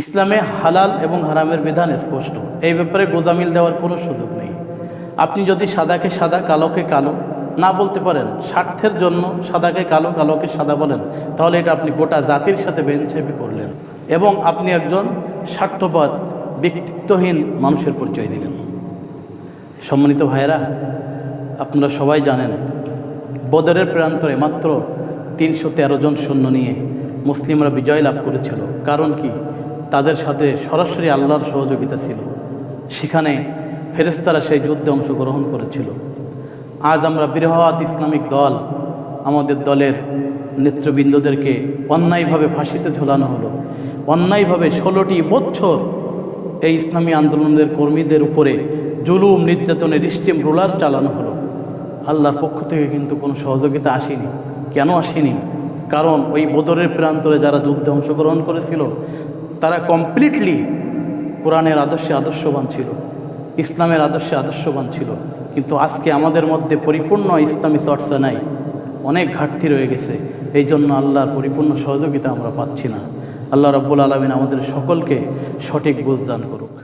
ইসলামে হালাল এবং হারামের বিধান স্পষ্ট। এই ব্যাপারে গোজামিল দেওয়ার কোনো সুযোগ নেই। আপনি যদি সাদাকে সাদা, কালোকে কালো না বলতে পারেন, স্বার্থের জন্য সাদাকে কালো, কালোকে সাদা বলেন, তাহলে এটা আপনি গোটা জাতির সাথে বেঞ্চেপি করলেন এবং আপনি একজন স্বার্থপর, ব্যক্তিত্বহীন মানুষের পরিচয় দিলেন। সম্মানিত ভাইয়েরা, আপনারা সবাই জানেন, বদরের প্রান্তরে মাত্র তিনশো তেরো জন সৈন্য নিয়ে মুসলিমরা বিজয় লাভ করেছিল। কারণ কি? তাদের সাথে সরাসরি আল্লাহর সহযোগিতা ছিল। সেখানে ফেরেস্তারা সেই যুদ্ধে অংশগ্রহণ করেছিল। আজ আমরা বৃহৎ ইসলামিক দল, আমাদের দলের নেতৃবৃন্দদেরকে অন্যায়ভাবে ফাঁসিতে ঝোলানো হলো। অন্যায়ভাবে ষোলোটি বছর এই ইসলামী আন্দোলনের কর্মীদের উপরে জুলুম, নির্যাতনের স্টিম রোলার চালানো হলো। আল্লাহর পক্ষ থেকে কিন্তু কোনো সহযোগিতা আসেনি। কেন আসেনি? কারণ ওই বদরের প্রান্তরে যারা যুদ্ধে অংশগ্রহণ করেছিল তারা কমপ্লিটলি কোরআনের আদর্শে আদর্শবান ছিল, ইসলামের আদর্শে আদর্শবান ছিল। কিন্তু আজকে আমাদের মধ্যে পরিপূর্ণ ইসলামী চর্চা নাই, অনেক ঘাটতি রয়ে গেছে। এই জন্য আল্লাহর পরিপূর্ণ সহযোগিতা আমরা পাচ্ছি না। আল্লাহ রব্বুল আলমিন আমাদের সকলকে সঠিক বুঝদান করুক।